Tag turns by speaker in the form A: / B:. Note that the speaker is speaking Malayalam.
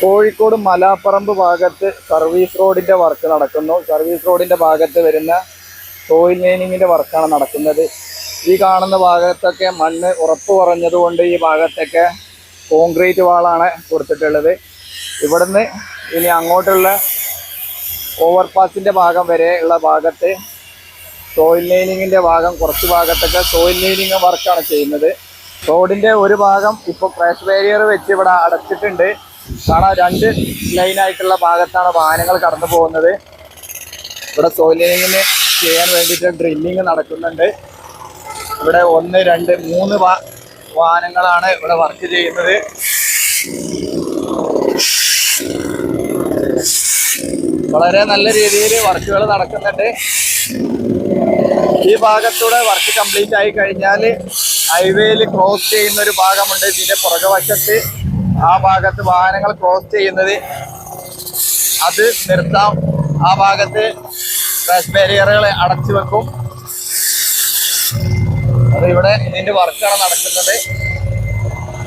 A: കോഴിക്കോട് മലാപ്പറമ്പ് ഭാഗത്ത് സർവീസ് റോഡിന്റെ വർക്ക് നടക്കുന്നു. സർവീസ് റോഡിന്റെ ഭാഗത്ത് വരുന്ന സോയിൽ ലൈനിങ്ങിന്റെ വർക്കാണ് നടക്കുന്നത്. ഈ കാണുന്ന ഭാഗത്തൊക്കെ മണ്ണ് ഉറപ്പ് കുറഞ്ഞതുകൊണ്ട് ഈ ഭാഗത്തൊക്കെ കോൺക്രീറ്റ് വാളാണ് കൊടുത്തിട്ടുള്ളത്. ഇവിടുന്ന് ഇനി അങ്ങോട്ടുള്ള ഓവർപാസിന്റെ ഭാഗം വരെ ഉള്ള ഭാഗത്ത് സോയിൽ ലൈനിങ്ങിന്റെ ഭാഗം കുറച്ച് ഭാഗത്തൊക്കെ സോയിൽ ലൈനിങ് വർക്കാണ് ചെയ്യുന്നത്. റോഡിന്റെ ഒരു ഭാഗം ഇപ്പോൾ ക്രാഷ് ബാരിയർ വെച്ച് ഇവിടെ അടച്ചിട്ടുണ്ട്. കാരണം രണ്ട് ലൈനായിട്ടുള്ള ഭാഗത്താണ് വാഹനങ്ങൾ കടന്നു പോകുന്നത്. ഇവിടെ സോയിലിങ്ങിന് ചെയ്യാൻ വേണ്ടിയിട്ട് ഡ്രില്ലിങ് നടക്കുന്നുണ്ട്. ഇവിടെ ഒന്ന് രണ്ട് മൂന്ന് വാഹനങ്ങളാണ് ഇവിടെ വർക്ക് ചെയ്യുന്നത്. വളരെ നല്ല രീതിയിൽ വർക്കുകൾ നടക്കുന്നുണ്ട്. ഈ ഭാഗത്തൂടെ വർക്ക് കംപ്ലീറ്റ് ആയി കഴിഞ്ഞാൽ ഹൈവേയിൽ ക്രോസ് ചെയ്യുന്ന ഒരു ഭാഗമുണ്ട്. ഇതിന്റെ പുറകുവശത്ത് ആ ഭാഗത്ത് വാഹനങ്ങൾ ക്രോസ് ചെയ്യുന്നത് അത് നിർത്താം. ആ ഭാഗത്ത് ക്രാഷ് ബാരിയറുകൾ അടച്ചു വെക്കും അത് ഇവിടെ ഇതിന്റെ വർക്കാണ് നടക്കുന്നത്.